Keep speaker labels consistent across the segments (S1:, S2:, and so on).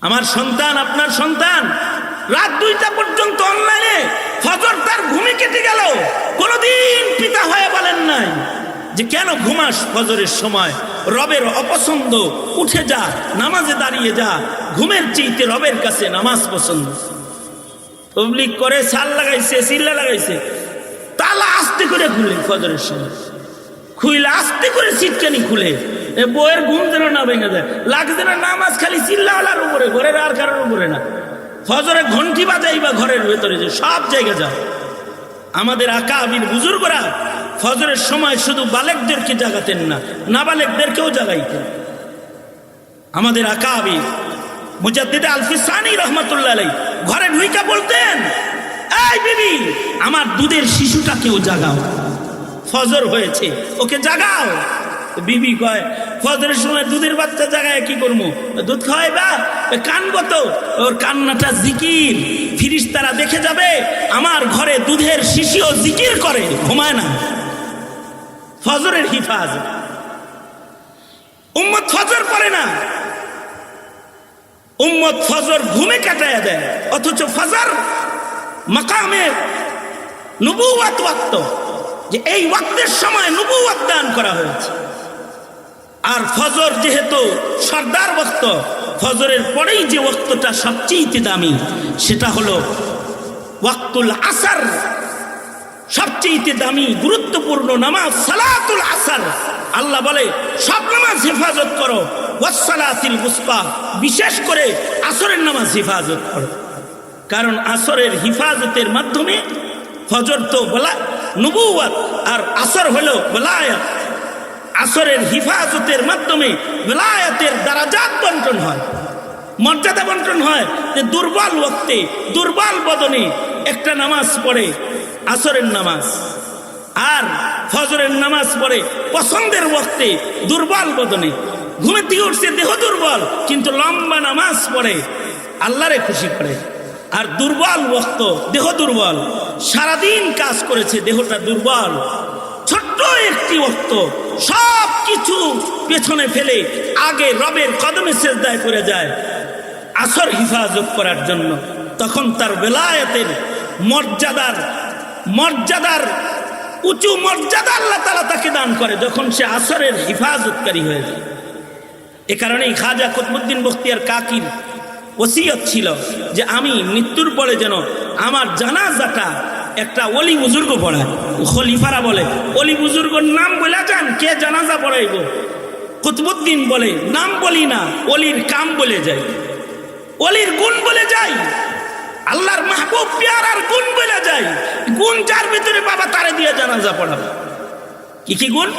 S1: আমার সন্তান, আপনার সন্তান, রাত দুইটা পর্যন্ত অনলাইনে ফজর তার ঘুমে কেটে গেল। কোনদিন পিতা হয়ে বলেন নাই যে, কেন ঘুমাস ফজরের সময়? রবের অপছন্দ, উঠে যা, নামাজে দাঁড়িয়ে যা, ঘুমের চেয়েতে রবের কাছে নামাজ পছন্দ। তবলিক করে সাল লাগাইছে, সিল্লা লাগাইছে, তালা আস্তে করে খুলে ফজরের সময়। খুইলে আস্তে করে সিটকানি খুলে। এ বইয়ের ঘুম যেন না ভেঙে যায়। লাগছে না নামাজ খালি চিল্লাওয়ালার উপরে, ঘরের আর কারোর উপরে না। ফজরে ঘন্টি বাজাই বা ঘরের ভেতরে যে সব জায়গা যাও। আমাদের আকা আবির বুজুর্গরা ফজরের সময় শুধু বালেকদেরকে জাগাতেন না, নাবালেকদেরকেও জাগাইতেন। আমাদের আকা আবির মুজাদ্দিদে আলফিসানি রহমতুল্লাহ ঘরে ঢুইকা বলতেন, এই বিবি, আমার দুধের শিশুটাকেও জাগাও। ফজর হয়েছে, ওকে জাগাও। বিবি কয় ফজরের সময় দুধের বাচ্চা জায়গায় কি করব? দুধ খাওয়াই বা কানবো তো। ওর কান্নাটা জিকির। ফিরিস তারা দেখে যাবে, আমার ঘরে দুধের শিশিও জিকির করে। ঘুমায় না। ফজরের হিফাজ। উম্মত ফজর করে না। উম্মত ফজর ঘুমে কাটায় দেয়, অথচ ফজর মাকামে নবুয়াত ওয়াক্ত। যে এই ওয়াক্তের সময় নবুয়াত দান করা হয়েছে। আর ফজর যেহেতু সর্দার বক্ত ফজরের পরেই যে ওয়াক্তটা সবচেয়ে দামি সেটা হলো ওয়াক্তুল আসার। সবচেয়ে দামি গুরুত্বপূর্ণ নামাজ সালাতুল আসার। আল্লাহ বলে, সব নামাজ হেফাজত করো ওয়াসালাতিল বুস্পা বিশেষ করে আসরের নামাজ হেফাজত করো। কারণ আসরের হিফাজতের মাধ্যমে ফজর তো বলা নবুয়াত আর আসর হলো বলায়াত। আসরের হিফাজতের মাধ্যমে বেলায়াতের দ্বারাজাত বন্টন হয়, মর্যাদা বন্টন হয় যে দুর্বল ওক্তে দুর্বল বদনে একটা নামাজ পড়ে আসরের নামাজ। আর ফজরের নামাজ পড়ে পছন্দের ওক্তে দুর্বল বদনে। ঘুমে থেকে উঠছে, দেহ দুর্বল, কিন্তু লম্বা নামাজ পড়ে, আল্লাহরে খুশি করে। আর দুর্বল ওক্ত দেহ দুর্বল, সারাদিন কাজ করেছে, দেহটা দুর্বল। ছোট্ট একটি ওক্ত সব কিছু পেছনে ফেলে আগে রবের কদমে সেজদায় করে যায়, আসর হিফাজত করার জন্য। তখন তার বেলায়েতের মর্যাদার মর্যাদার, উঁচু মর্যাদা আল্লাহ তালা তাকে দান করে যখন সে আসরের হিফাজতকারী হয়ে যায়। এ কারণেই খাজা কুতবুদ্দিন বখতিয়ার কাকির ওসিয়ত ছিল যে, আমি মৃত্যুর পরে যেন আমার জানাজাটা একটা অলি বুজুর্গ পড়ায় খলিফারা বলে, অলি বুজুর্গর নাম বলে যান, কে জানাজা পড়াইব? কুতবুদ্দিন বলে, নাম বলি না, অলির কাম বলে যাই। অলির গুণ বলে যাই, আল্লাহর মাহবুব পেয়ারার গুণ বলে যাই, গুণ যার ভিতরে বাবা তারে দিয়ে জানাজা পড়াবে। কি কি গুণ?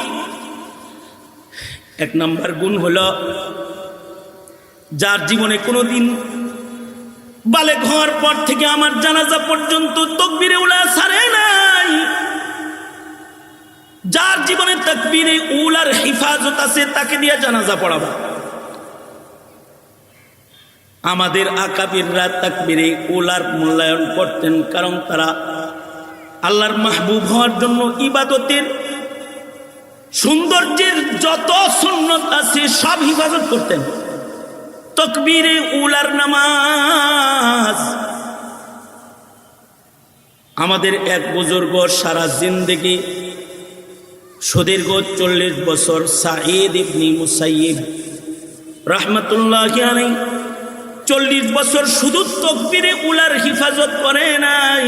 S1: এক নম্বর গুণ হলো, যার জীবনে কোনোদিন বালে ঘর পর থেকে আমার জানাজা পর্যন্ত তকবিরে উলা সারে নাই। যার জীবনে তকবিরে উলার হিফাজত আছে, তাকে দিয়ে জানাজা পড়াবো। আমাদের আকাবিররা তাকবিরে উলার মূল্যায়ন করতেন কারণ তারা আল্লাহর মাহবুব হওয়ার জন্য ইবাদতের সৌন্দর্যের যত সুন্নত আছে সব হিফাজত করতেন। তকবীরে উলার নামাজ। আমাদের এক বুজুর্গ সারা জিন্দেগি সুদীর্ঘ চল্লিশ বছর সাঈদ ইবনি মুসাইব রহমতুল্লাহ আলাই চল্লিশ বছর শুধু তকবীরে উলার হিফাজত করে নাই।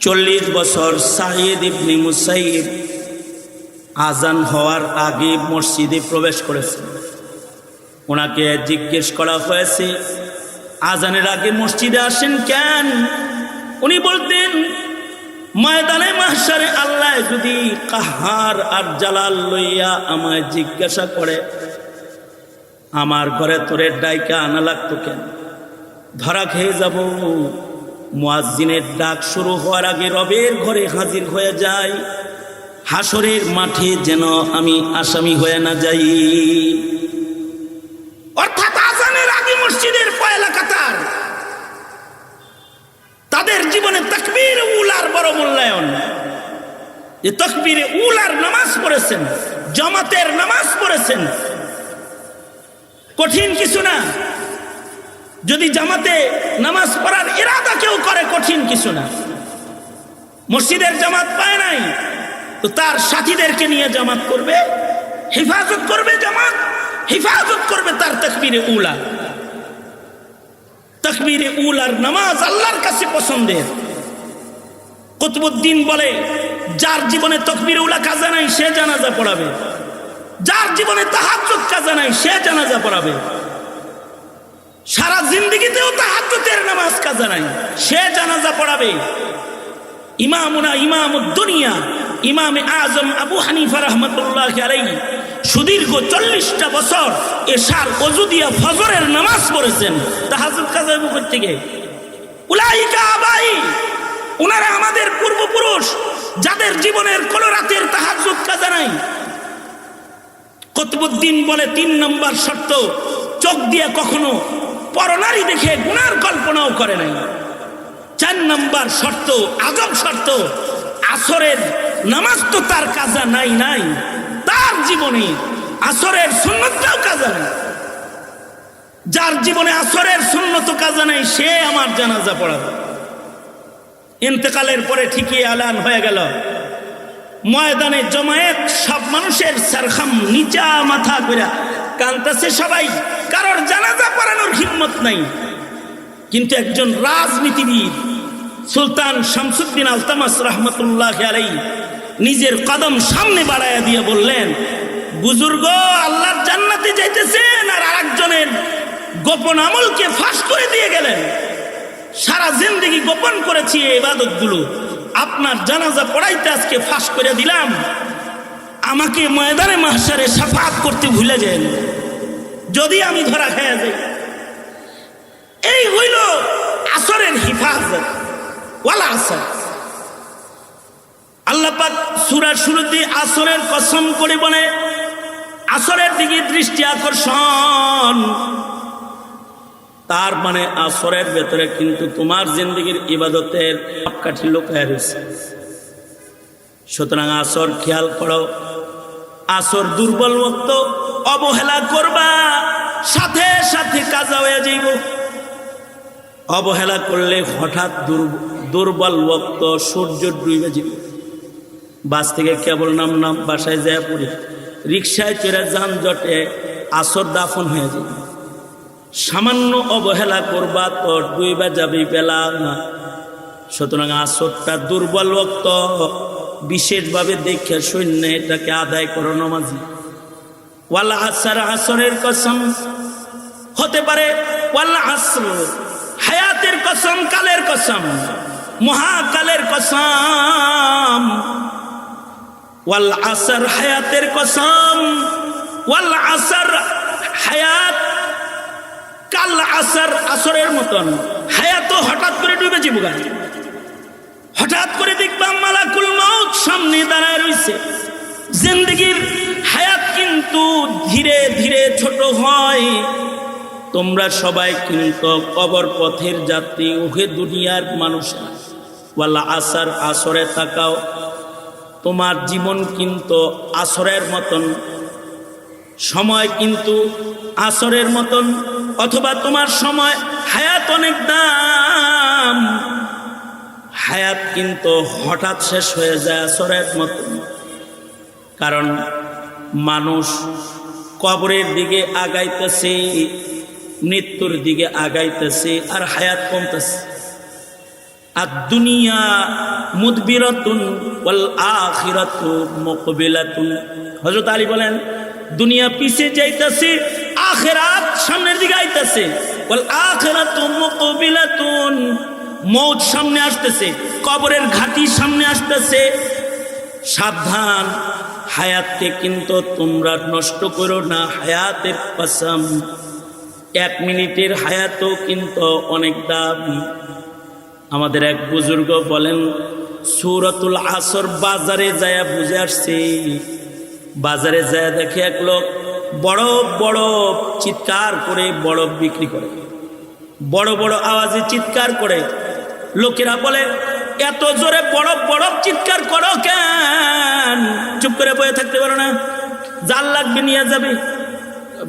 S1: চল্লিশ বছর সাঈদ ইবনি মুসাইব আজান হওয়ার আগে মসজিদে প্রবেশ করেছে ওনাকে জিজ্ঞেস করা হয়েছে, আজানের আগে মসজিদে আসেন কেন? উনি বলতেন, ময়দানে মাহসারে আল্লাহ যদি কাহার আর জালাল লইয়া আমায় জিজ্ঞাসা করে, আমার ঘরে তোরে ডাইকা আনা লাগতো কেন? ধরা খেয়ে যাব, মুয়াজ্জিনের ডাক শুরু হওয়ার আগে রবের ঘরে হাজির হয়ে যায় হাসরের মাঠে যেন আমি আসামি হয়ে না যাই। জীবনে তকবীর উলার বড় মূল্যায়ন। যে তকবীরে উলার নামাজ পড়েছেন, জামাতের নামাজ পড়েছেন, কঠিন কিছু না। যদি জামাতে নামাজ পড়ার ইরাদা কেউ করে, কঠিন কিছু না। মসজিদের জামাত পায় নাই, তো তার সাথীদেরকে নিয়ে জামাত করবে, হেফাজত করবে জামাত, হেফাজত করবে তার তকবীরে উলা তকবীরে আর নামাজ আল্লাহর কাছে পছন্দের। কুতুবুদ্দিন বলে, যার জীবনে তকবীর উলা কাজা নাই, সে জানাজা পড়াবে। যার জীবনে তাহাজ্জুদ কাজা নাই, সে জানাজা পড়াবে। সারা জিন্দগিতেও তাহাজ্জুদের নামাজ কাজা নাই, সে জানাজা পড়াবে। ইমামুনা ইমাম দুনিয়া ইমামে আজম আবু হানিফা রহমতুল্লাহ আলাই সুদীর্ঘ চল্লিশটা বছর এশার অজু দিয়া ফজরের নামাজ পড়েছেন। তাহাজুদ কাজা মুখের থেকে, উলাইকা আবাই আমাদের পূর্বপুরুষ, যাদের জীবনের কোন রাতের তাহাজুদ কাজা নাই। কতবুদ্দিন বলে তিন নম্বর শর্ত, চোখ দিয়ে কখনো পরনারী দেখে গুনার কল্পনাও করে নাই। চার নম্বর শর্ত, আজব শর্ত, আসরের নামাজ তো তার কাজা নাই নাই। তার জীবনে আসরের সুন্নতটাও কাজা নাই। যার জীবনে আসরের সুন্নত কাজা নাই, সে আমার জানাজা পড়াবে ইন্তেকালের পরে ঠিকই আলান হয়ে গেল। ময়দানে জমায়েত, সব মানুষের সারখাম নিচা মাথা করে কান্তাছে সবাই, কারোর জানাজা পড়ানোর হিম্মত নাই। কিন্তু একজন রাজনীতিবিদ, সুলতান শামসুদ্দিন আলতামাস রহমতুল্লাহ আলাই নিজের কদম সামনে বাড়াইয়া দিয়ে বললেন, বুজুর্গ, আল্লাহর জান্নাতে যাইতেছেন আর আরেকজনের গোপন আমলকে ফাঁস করে দিয়ে গেলেন। সারা জিন্দগি গোপন করেছি এই ইবাদতগুলো। আপনার জানাজা পড়াইতে আজকে ফাঁস করে দিলাম। আমাকে ময়দানে মাহসারে সাফাত করতে ভুলে যান। যদি আমি ধরা খেয়ে যাই এই হইল আসরের হিফাজত, ওয়ালা আসর। আল্লাহ পাক সূরা শুরুতে আসরের কসম করে বলে, আসরের দিকে দৃষ্টি আকর্ষণ। তার মানে আসরের ভেতরে কিন্তু তোমার জিন্দগির ইবাদতের কাঠি লোকায় রয়েছে। সুতরাং আসর খেয়াল করো, আসর দুর্বল মত অবহেলা করবা, সাথে সাথে কাজা হয়ে যাইব। অবহেলা করলে হঠাৎ দুর্বল বক্ত সূর্য ডুবে যাবে বাস থেকে কেবল নাম নাম বাসায় যায় পড়ে। রিক্সায় চড়ে যানজটে আসর দাফন হয়ে যাবে সামান্য অবহেলা করবা তো ডুইবা যাবে বেলা না। সুতরাং আসরটা দুর্বল বক্ত বিশেষভাবে দেখে সৈন্য এটাকে আদায় করো নমাজি। ওয়াল্লা আসর আসরের কসম। হতে পারে ওয়াল্লা আসর হায়াতের কসম, কালের কসম, মহাকালের কসম। ওয়াল আসর হায়াতের কসম, ওয়াল আসর হায়াত, কাল আসর আসরের মতন। হায়াত হঠাৎ করে ডুবে যাব গা। হঠাৎ করে দেখবাম মালাকুল মৌত সামনে দাঁড়ায় রইছে। জিন্দগির হায়াত কিন্তু ধীরে ধীরে ছোট হয়। তোমরা সবাই কিন্তু কবর পথের যাত্রী, উহে দুনিয়ার মানুষ ওয়াল্লা আসার আসরে তাকাও। তোমার জীবন কিন্তু আসরের মতন, সময় কিন্তু আসরের মতন, অথবা তোমার সময় হায়াত অনেক দাম। হায়াত কিন্তু হঠাৎ শেষ হয়ে যায় আসরের মতন। কারণ মানুষ কবরের দিকে আগাইতেছে মৃত্যুর দিকে আগাইতেছে আর হায়াত কমতেছে। আর দুনিয়া মুদবিরাতুন ওয়াল আখিরাতু মুকবিলাতুন। হযরত আলী বলেন, দুনিয়া পিছে যাইতেছে, আখিরাত সামনের দিকে আইতেছে। ওয়াল আখিরাতু মুকবিলাতুন মৌত সামনে আসতেছে, কবরের ঘাটি সামনে আসতেছে। সাবধান, হায়াতকে কিন্তু তোমরা নষ্ট করো না, হায়াতের কসম। এক মিনিটের হায়াতও কিন্তু অনেক দাম। আমাদের এক বুজুর্গ বলেন, সুরতুল আসর বাজারে যায় বুঝে আসছে। বাজারে যায় দেখে এক লোক বড় বড় চিৎকার করে বরফ বিক্রি করে। বড় বড় আওয়াজে চিৎকার করে। লোকেরা বলে, এত জোরে বরফ বরফ চিৎকার করো কেন? চুপ করে বয়ে থাকতে পারো না। জাল লাগবে, নিয়ে যাবে।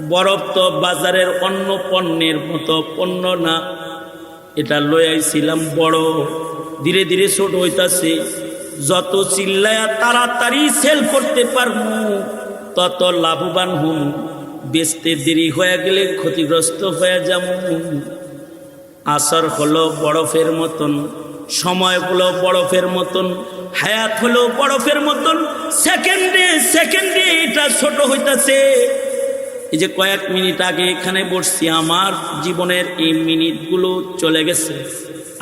S1: বরফ তো বাজারের অন্য পণ্যের মতো পণ্য না। এটা লই আইছিলাম বড়। ধীরে ধীরে ছোট হইতাছে। যত চিল্লায়া তাড়াতাড়ি সেল করতে পারব তত লাভবান হুম। বেচতে দেরি হয়ে গেলে ক্ষতিগ্রস্ত হয়ে যাব আসর হলো বরফের মতন, সময় হলো বরফের মতন, হায়াত হলো বরফের মতন। সেকেন্ডে সেকেন্ডে এটা ছোট হইতাছে। এই যে কয়েক মিনিট আগে এখানে বসছি, আমার জীবনের এই মিনিটগুলো চলে গেছে।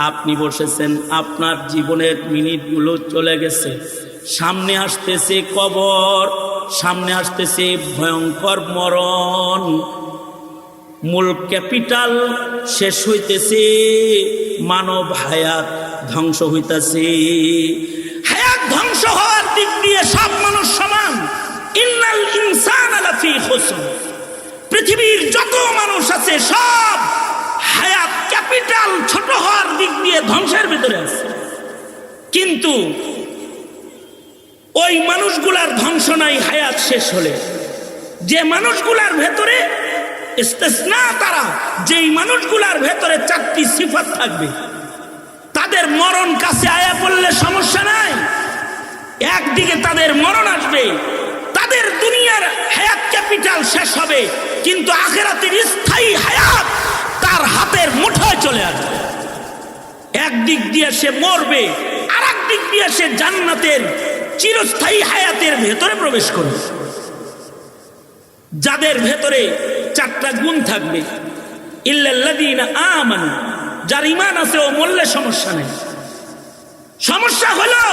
S1: আপনি বসেছেন, আপনার জীবনের মিনিটগুলো চলে গেছে। সামনে আসতেছে কবর, সামনে আসতেছে ভয়ঙ্কর মরণ। মূল ক্যাপিটাল শেষ হইতেছে, মানব হায়াত ধ্বংস হইতেছে। হায়াত ধ্বংস হওয়ার দিক দিয়ে সব মানুষ সমান। ইন্নাল ইনসান আলাফি খুসর। পৃথিবীর যত মানুষ আছে, সব হায়াত ক্যাপিটাল ছোট হওয়ার দিক দিয়ে ধ্বংসের ভিতরে আছে। কিন্তু ওই মানুষগুলার ধ্বংস নাই, হায়াত শেষ হলে। যে মানুষগুলার ভেতরে ইস্তেসনা তারা, যেই মানুষগুলার ভেতরে চারটি সিফাত থাকবে, তাদের মরণ কাছে আয়া পড়লে সমস্যা নাই। একদিকে তাদের মরণ আসবে, তাদের দুনিয়ার হায়াত ক্যাপিটাল শেষ হবে। কিন্তু আখেরাতের স্থায়ী হায়াত তার হাতের মুঠোয় চলে আসবে। একদিক দিয়ে সে মরবে আর দিক দিয়ে সে জান্নাতের চিরস্থায়ী হায়াতের ভেতরে প্রবেশ করবে। যাদের ভেতরে চারটা গুণ থাকবে আমানু, যার ইমান আছে ও মরলে সমস্যা নেই। সমস্যা হলো,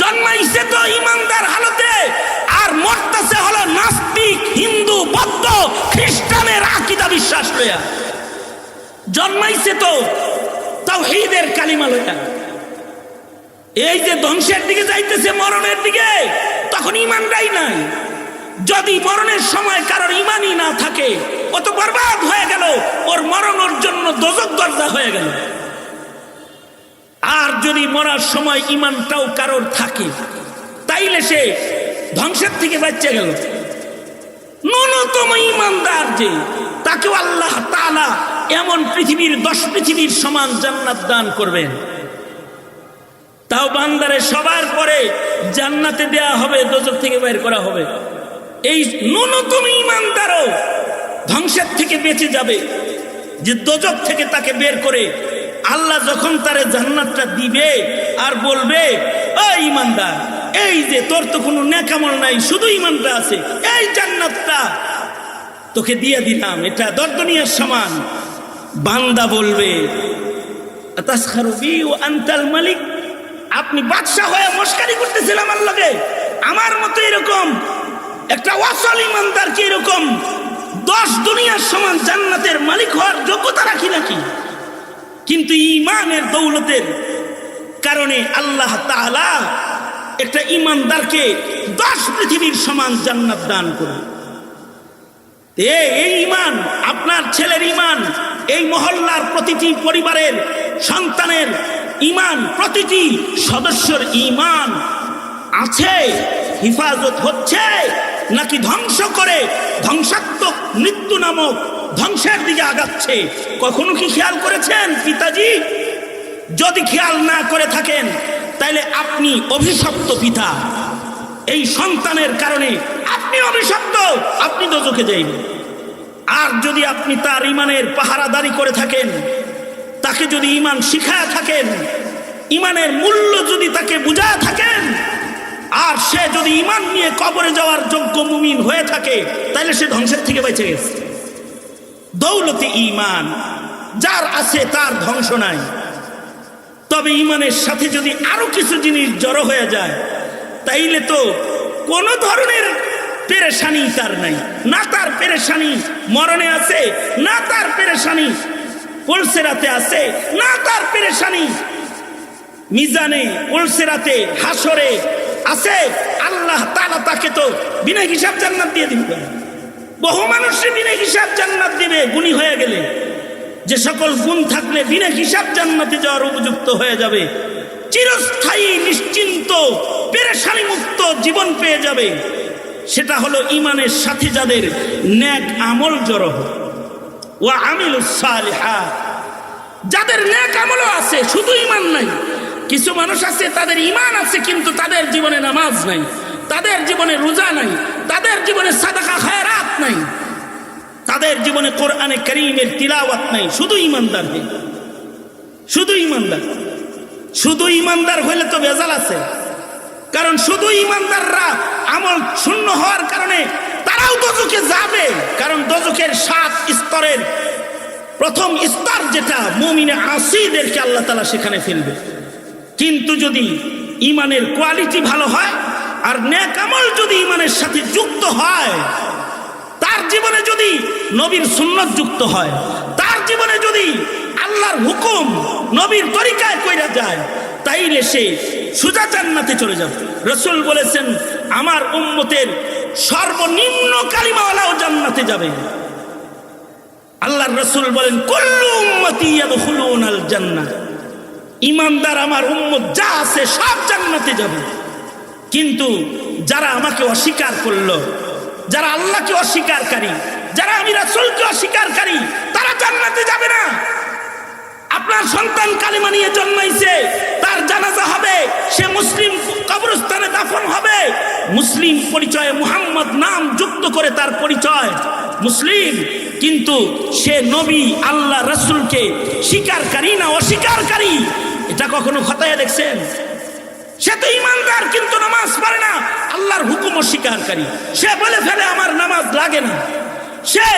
S1: জন্মাইছে তো ইমানদার হালতে মরতেছে হলো নাস্তিক, হিন্দু, বৌদ্ধ, খ্রিস্টানের আকিদা বিশ্বাস লইয়া। জন্মাইছে তো তাওহীদের কালিমা লইয়া। এই যে ধ্বংসের দিকে যাইতেছে মরণের দিকে, তখন ইমানটাই নাই। যদি মরণের সময় কারোর ইমানই না থাকে, ও তো বরবাদ হয়ে গেল, ওর মরণের জন্য দোজক দরজা হয়ে গেল। আর যদি মরার সময় ইমানটাও কারোর থাকে, তাইলে সে ধ্বংসের থেকে বাচ্চা গেল। ন্যূনতম ইমানদার যে তাকে আল্লাহ তাআলা এমন পৃথিবীর দশ পৃথিবীর সমান জান্নাত দান করবেন। তাও বান্দারে সবার পরে জান্নাতে দেয়া হবে, দোজক থেকে বের করা হবে। এই ন্যূনতম ইমানদারও ধ্বংসের থেকে বেঁচে যাবে। যে দোজক থেকে তাকে বের করে আল্লাহ যখন তারে জান্নাতটা দিবে আর বলবে ও ইমানদার এই যে তোর তো কোনো নেকামল নাই, শুধু ইমানটা আছে। এই জান্নাতটা তোকে দিয়ে দিলাম, এটা দর্দনিয়ার সমান। বান্দা বলবে মালিক? আপনি বাদশাহ হয়ে মস্কারি করতেছেন আমার লগে। আমার মতো এরকম একটা ওয়াসল ইমানদার কি এরকম? দশ দুনিয়ার সমান জান্নাতের মালিক হওয়ার যোগ্যতা রাখি নাকি? কিন্তু ইমানের দৌলতের কারণে আল্লাহ তাআলা একটা ইমানদারকে দশ পৃথিবীর সমান জান্নাত দান করে এ এই ইমান, আপনার ছেলের ইমান, এই মহল্লার প্রতিটি পরিবারের সন্তানের ইমান, প্রতিটি সদস্যর ইমান আছে, হিফাজত হচ্ছে, নাকি ধ্বংস করে ধ্বংসাত্মক মৃত্যু নামক ধ্বংসের দিকে আগাচ্ছে? কখনো কি খেয়াল করেছেন পিতাজি? যদি খেয়াল না করে থাকেন তাহলে আপনি অভিশপ্ত পিতা। এই সন্তানের কারণে আপনি অভিশপ্ত, আপনি দোজকে যাইবেন আর যদি আপনি তার ইমানের পাহারাদারি করে থাকেন, তাকে যদি ইমান শিখায় থাকেন, ইমানের মূল্য যদি তাকে বুঝায় থাকেন, আর সে যদি ইমান নিয়ে কবরে যাওয়ার যোগ্য মুমিন হয়ে থাকে তাহলে সে ধ্বংসের থেকে বেঁচে গেছে। দৌলতে ইমান, যার আছে তার ধ্বংস নাই। তবে ইমানের সাথে যদি আরও কিছু জিনিস জড়ো হয়ে যায়, তাইলে তো কোনো ধরনের পেরেশানি তার নাই। না তার পেরেশানি মরণে আছে, না তার পেরেশানি পলসেরাতে আছে, না তার পেরেশানি মিজানে পলসেরাতে হাসরে আছে। আল্লাহ তালা তাকে তো বিনা হিসাব জান্নাত দিয়ে দিবে। বহু মানুষে বিনা হিসাব জান্নাত দিবে, গুণী হয়ে গেলে। যে সকল গুণ থাকলে বিনা হিসাব জান্নাতে যাওয়ার উপযুক্ত হয়ে যাবে। চিরস্থায়ী, নিশ্চিন্ত পেরেশানি মুক্ত জীবন পেয়ে যাবে। সেটা হলো ইমানের সাথে যাদের ন্যাক আমল জড়ো ও আমিল যাদের ন্যাক আমলও আছে, শুধু ইমান নাই। কিছু মানুষ আছে, তাদের ইমান আছে, কিন্তু তাদের জীবনে নামাজ নাই। তাদের জীবনে রোজা নাই। তাদের জীবনে সাদাকা খায়রাত নাই। তাদের জীবনে কোরআনে করিমের তিলাওয়াত নাই, শুধু ইমানদার নেই শুধু ইমানদার শুধু ইমানদার হইলে তো বেজাল আছে। কারণ শুধু ইমানদাররা আমল শূন্য হওয়ার কারণে তারাও দোজকে যাবে। কারণ দোজকের সাত স্তরের প্রথম স্তর যেটা, মমিনে আসিদেরকে আল্লাহ তালা সেখানে ফেলবে। কিন্তু যদি ইমানের কোয়ালিটি ভালো হয়, আর ন্যাক আমল যদি ইমানের সাথে যুক্ত হয় তার জীবনে যদি নবীর সুন্নত যুক্ত হয়, তার জীবনে যদি আল্লাহর হুকুম নবীর তরিকায় কইরা যায়, তাইলে সে সুজা জান্নাতে চলে যাবে। রসুল বলেছেন, আমার উম্মতের সর্বনিম্ন কালিমাওয়ালাও জান্নাতে যাবে। আল্লাহর রসুল বলেন, কুল্লু উম্মতি ইয়াদখুলুনাল জান্নাহ। ইমানদার আমার উম্মত যা আছে সব জান্নাতে যাবে। কিন্তু যারা আমাকে অস্বীকার করল যারা আল্লাহকে অস্বীকারী, যারা আমি রাসূলকে অস্বীকারী, তারা জান্নাতে যাবে না। আপনার সন্তান কালিমা নিয়ে জন্মাইছে, তার জানাজা হবে, সে মুসলিম কবরস্থানে দাফন হবে। মুসলিম পরিচয়ে মুহাম্মদ নাম যুক্ত করে তার পরিচয়। মুসলিম, কিন্তু সে নবী, আল্লাহ, রসুলকে স্বীকারকারী না অস্বীকারকারী? এটা কখনো খতায় দেখছেন? সে তো ইমানদার, কিন্তু নামাজ পড়ে না। আল্লাহর হুকুম অস্বীকারী। সে বলে ফেলে, আমার নামাজ লাগে না। সে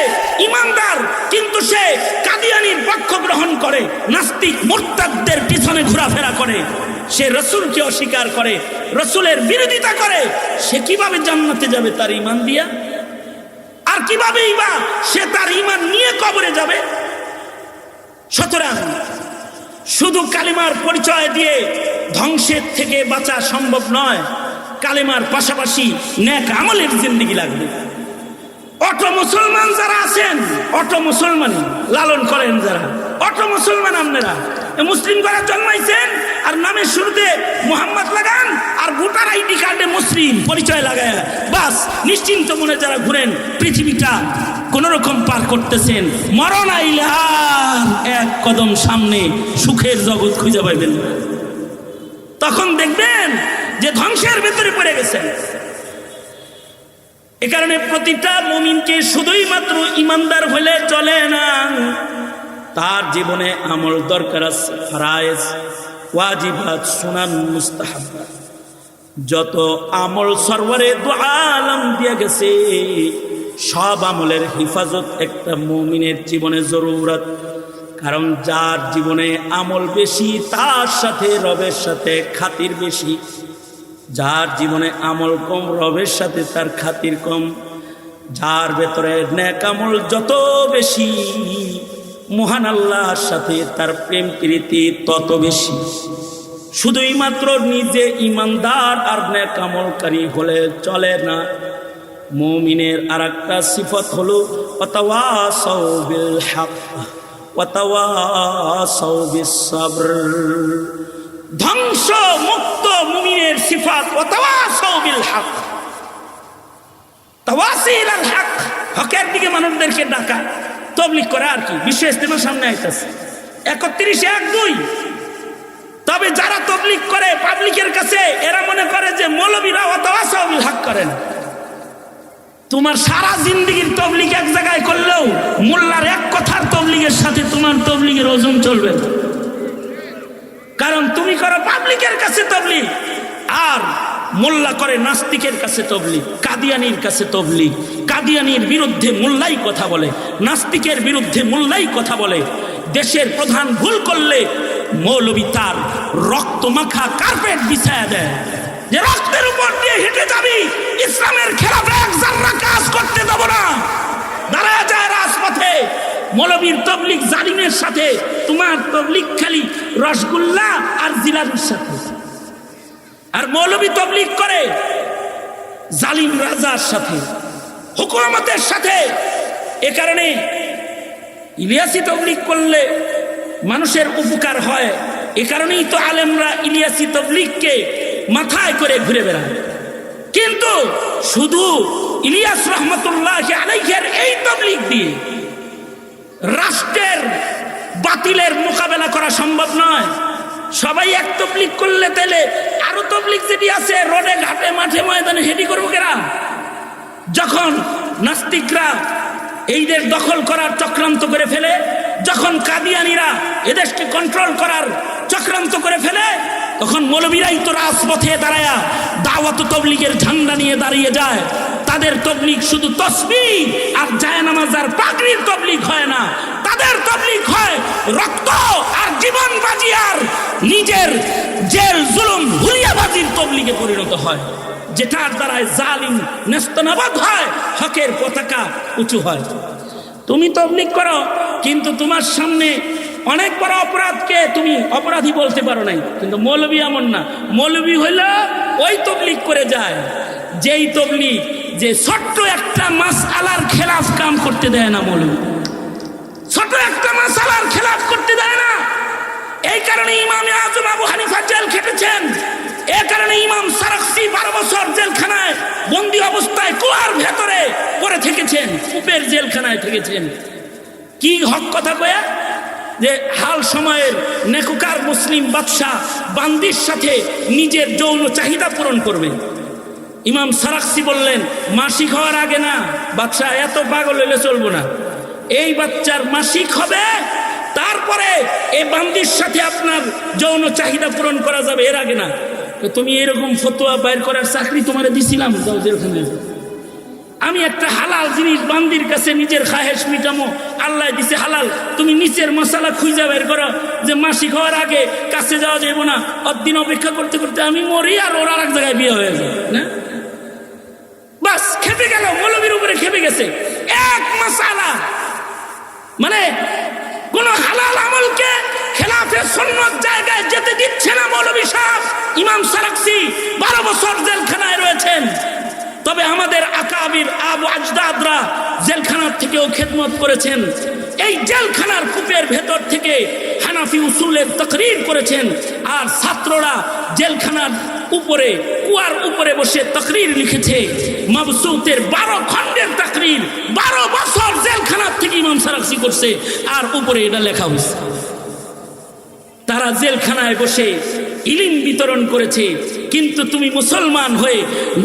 S1: ইমানদার, কিন্তু সে কাদিয়ানির পক্ষ গ্রহণ করে, নাস্তিক মোরতাদদের পিছনে ঘোরাফেরা করে। সে রসুলকে অস্বীকার করে, রসুলের বিরোধিতা করে। সে কীভাবে জান্নাতে যাবে তার ইমান দিয়া? আর কিভাবেই বা সে তার ইমান নিয়ে কবরে যাবে? সুতরাং শুধু কালিমার পরিচয় দিয়ে ধ্বংসের থেকে বাঁচা সম্ভব নয়। কালেমার পাশাপাশি ন্যাক আমলের জিন্দিগি লাগবে। অটো মুসলমান যারা আছেন, অটো মুসলমান লালন করেন যারা। অটো মুসলমান আপনারা মুসলিম ঘরে জন্মাইছেন, আর নামের শুরুতে মোহাম্মদ লাগান, আর ভোটার আইডি কার্ডে মুসলিম পরিচয় লাগায়, বাস, নিশ্চিন্ত মনে যারা ঘুরেন, পৃথিবীটা কোন রকম পার করতেছেন। মরণ আইলে এক কদম সামনে সুখের জগৎ খুঁজে পাইবেন। তখন দেখবেন যে ধ্বংসের ভেতরে পড়ে গেছেন। এ কারণে প্রতিটা মুমিনকে শুধুই মাত্র ইমানদার হলে চলে না। তার জীবনে আমল দরকার আছে, ফারায়েজ, ওয়াজিবাত, সুনান মুস্তাহাব্বাত যত আমল সরওয়ারে দু আলম দিয়ে গেছে, সব আমলের হিফাজত একটা মুমিনের জীবনে জরুরত। কারণ যার জীবনে আমল বেশি, তার সাথে রবের সাথে খাতির বেশি। যার জীবনে আমল কম, রবের সাথে তার খাতির কম। যার ভেতরে ন্যাক আমল যত বেশি, মহান আল্লাহর সাথে তার প্রেম প্রীতি তত বেশি। শুধুই মাত্র নিজে ইমানদার আর ন্যাক আমলকারী হলে চলে না। মুমিনের আর একটা সিফত হলো ওয়াতাওয়াসাউ বিল হক ওয়াতাওয়াসাউ বিস সাবর ধ্বংস মুক্ত মুমিনের সিফাত হক তাওয়াসিল আল হক, হকের দিকে মানুষদেরকে ডাকা। তবলিক করে আর কি? বিশ্ব ইস্তেমার সামনে আইতাছে। একত্রিশ এক দুই। তবে যারা তবলিক করে, পাবলিকের কাছে এরা মনে করে যে মৌলবীরা ওয়াতাওয়াসাউ বিল হক করেন। তোমার সারা জিন্দগির তবলিগ এক জায়গায় করলেও মোল্লার এক কথার তবলিগের সাথে তোমার তবলিগের ওজন চলবে না। কারণ তুমি করো পাবলিকের কাছে তবলিগ, আর মোল্লা করে নাস্তিকের কাছে তবলিগ, কাদিয়ানির কাছে তবলিগ। কাদিয়ানির বিরুদ্ধে মোল্লাই কথা বলে, নাস্তিকের বিরুদ্ধে মোল্লাই কথা বলে। দেশের প্রধান ভুল করলে মৌলবী তার রক্ত মাখা কার্পেট বিছায়া দেয়। যে রক্তের উপর দিয়ে হেঁটে যাবি, ইসলামের খেলাফে এক কাজ করতে দেব না। দাঁড়ায় যায় রাজপথে। মৌলবীর তবলিক জালিমের সাথে, তোমার তবলিক খালি রসগোল্লা আর জিলাপির সাথে। আর মৌলবী তবলিক করে জালিম রাজার সাথে, হুকুমতের সাথে। এ কারণে ইলিয়াসি তবলিক করলে মানুষের উপকার হয়। এ কারণেই তো আলেমরা ইলিয়াসি তবলিককে মাথায় করে ঘুরে বেড়ায় কিন্তু কিন্তু শুধু ইলিয়াস রহমতুল্লাহ আলাইহের এই তবলিক দিয়ে রাষ্ট্রের বাতিলের মোকাবেলা করা সম্ভব নয়। সবাই এক তবলিক করলে তেলে আরও তবলিক যেটি আছে, রোডে, ঘাটে, মাঠে, ময়দানে হেডি করব কেরা? যখন নাস্তিকরা এই দেশ দখল করার চক্রান্ত করে ফেলে, যখন কাদিয়ানিরা এদেশকে কন্ট্রোল করার চক্রান্ত করে ফেলে তখন মৌলবীরাই তো রাজপথে দাঁড়ায়া দাওয়াত তবলিগের ঝান্ডা নিয়ে দাঁড়িয়ে যায়। তাদের তবলিগ শুধু তসবি আর জায়নামাজ আর পাগড়ির তবলিগ হয় না। তাদের তবলিগ হয় রক্ত আর জীবন বাজি আর নিজের জেল, জুলুম, হুলিয়াবাজির তবলিগে পরিণত হয়। যেটার দ্বারায় জালিম, নেস্তনাবাদ হয়, হকের পতাকা উঁচু হয়। তুমি তবলিগ করো, কিন্তু তোমার সামনে অনেক বড় অপরাধকে তুমি অপরাধী বলতে পারো নাই, কিন্তু মৌলবী এমন না। মৌলবী হইল ওই তবলিগ করে যায়, যেই তবলিগ যে ছোট্ট একটা মাস আলার খেলাফ কাম করতে দেয় না মৌলবী। ছোট একটা মাস আলার খেলাফ করতে দেয় না। এই কারণে ইমামে আজম আবু হানিফা জেল খেটেছেন। এ কারণে ইমাম সারাক্সি বারো বছর জেলখানায় বন্দি অবস্থায় কুয়ার ভেতরে পড়ে থেকেছেন, কূপের জেলখানায় থেকেছেন। কি হক কথা কয়া? যে হাল সময়ের নেকুকার মুসলিম বাদশাহ বান্দির সাথে নিজের যৌন চাহিদা পূরণ করবে। ইমাম সারাক্সি বললেন, মাসিক হওয়ার আগে না, বাদশাহ এত পাগল হইলে চলবো না। এই বাচ্চার মাসিক হবে, তারপরে এই বান্দির সাথে আপনার যৌন চাহিদা পূরণ করা যাবে, এর আগে না। তুমি এরকম ফতোয়া বাইর করার চাকরি তোমার দিছিলাম, যাও জেলখানে আমি একটা হালাল জিনিস বান্দির কাছে নিজের খাহেশ মিটামো। আল্লাহ দিছে হালাল। তুমি নিচের মশালা খুঁজে বের করো যে মাসিক হওয়ার আগে কাছে যাওয়া যাব না। অদিন অপেক্ষা করতে করতে আমি মরি আর ওর এক জায়গায় বিয়ে হয়ে যায় বাস, খেপে গেল, মৌলবীর উপরে খেপে গেছে। এক মশালা। মানে কোন হালাল আমলকে খেলাফে সন্ন্যত জায়গায় যেতে দিচ্ছে না মৌলবী সাহেব। ইমাম সারাক্সি বারো বছর জেলখানায় রয়েছেন। তবে আমাদের আকাবির আবু আজদাদরা জেলখানার থেকেও খেদমত করেছেন। এই জেলখানার কূপের ভেতর থেকে হানাফি উসুলের তকরির করেছেন আর ছাত্ররা জেলখানার উপরে, কুয়ার উপরে বসে তকরির লিখেছে। মাবসুতের বারো খণ্ডের তকরির, বারো বছর জেলখানার থেকে ইমাম সারাক্সি করছে আর উপরে এটা লেখা হয়েছে। তারা জেলখানায় বসে ইলিম বিতরণ করেছে। কিন্তু তুমি মুসলমান হয়ে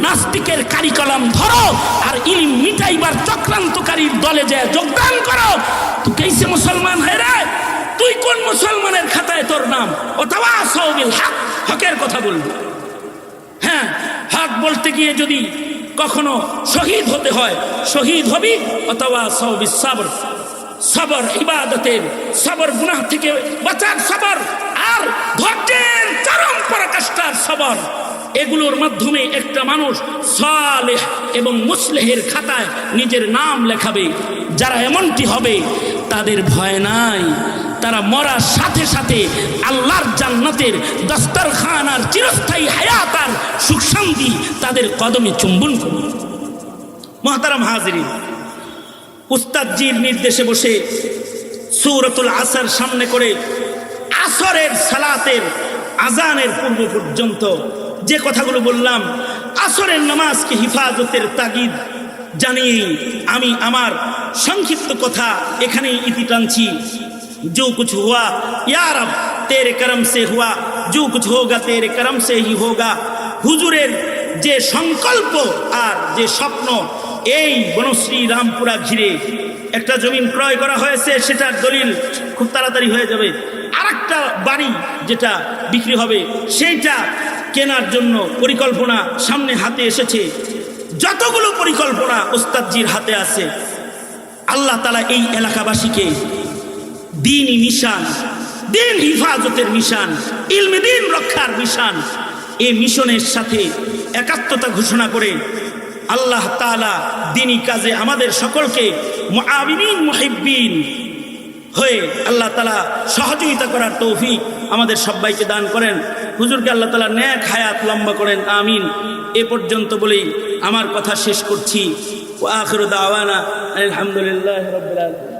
S1: নাস্তিকের কারিকলাম ধরো আর ইলিম মিটাইবার চক্রান্তকারীর দলে যায় যোগদান করো। তুই কেসে মুসলমান হয়ে রে? তুই কোন মুসলমানের খাতায় তোর নাম? অথবা সৌবিল হক, হকের কথা বলবি। হ্যাঁ হক বলতে গিয়ে যদি কখনো শহীদ হতে হয়, শহীদ হবি অথবা সৌবিস সাবর। সবর ইবাদতের সবর গুনাহ থেকে বাঁচার সবর আর ধৈর্যের চরম পরাকাষ্ঠার সবর। এগুলোর মাধ্যমে একটা মানুষ সালেহ এবং মুসলেহের খাতায় নিজের নাম লেখাবে, যারা এমনটি হবে তাদের ভয় নাই। তারা মরার সাথে সাথে আল্লাহর জান্নাতের দস্তরখান আর চিরস্থায়ী হায়াত আর সুখ শান্তি তাদের কদমে চুম্বন করবে। মহতারাম হাজরিন উস্তাদজির নির্দেশে বসে সৌরতুল আসার সামনে করে আসরের সালাতের আজানের পূর্ব পর্যন্ত যে কথাগুলো বললাম আসরের নামাজকে হিফাজতের তাগিদ জানিয়ে আমি আমার সংক্ষিপ্ত কথা এখানেই ইতি টানছি जो कुछ हुआ यार अब तेरे करम से हुआ जो कुछ होगा तेरे करम से ही होगा হুজুরের যে সংকল্প আর যে স্বপ্ন এই বনশ্রী রামপুরা ঘিরে একটা জমিন ক্রয় করা হয়েছে, সেটার দলিল খুব তাড়াতাড়ি হয়ে যাবে। আর একটা বাড়ি যেটা বিক্রি হবে, সেইটা কেনার জন্য পরিকল্পনা সামনে হাতে এসেছে। যতগুলো পরিকল্পনা ওস্তাদজির হাতে আছে, আল্লাহ তালা এই এলাকাবাসীকে দিনই মিশন দিন হিফাজতের মিশন ইলমে দিন রক্ষার মিশন এই মিশনের সাথে একাত্মতা ঘোষণা করে আল্লাহ তালা দিনী কাজে আমাদের সকলকে মুআবিনিন মুহিব্বিন হয়ে আল্লাহ তালা সহযোগিতা করার তৌফিক আমাদের সবাইকে দান করেন। হুজুরকে আল্লাহ তালা ন্যাক হায়াত লম্বা করেন, আমিন। এ পর্যন্ত বলেই আমার কথা শেষ করছি। ও আওয়ানা আলহামদুলিল্লাহ রবিল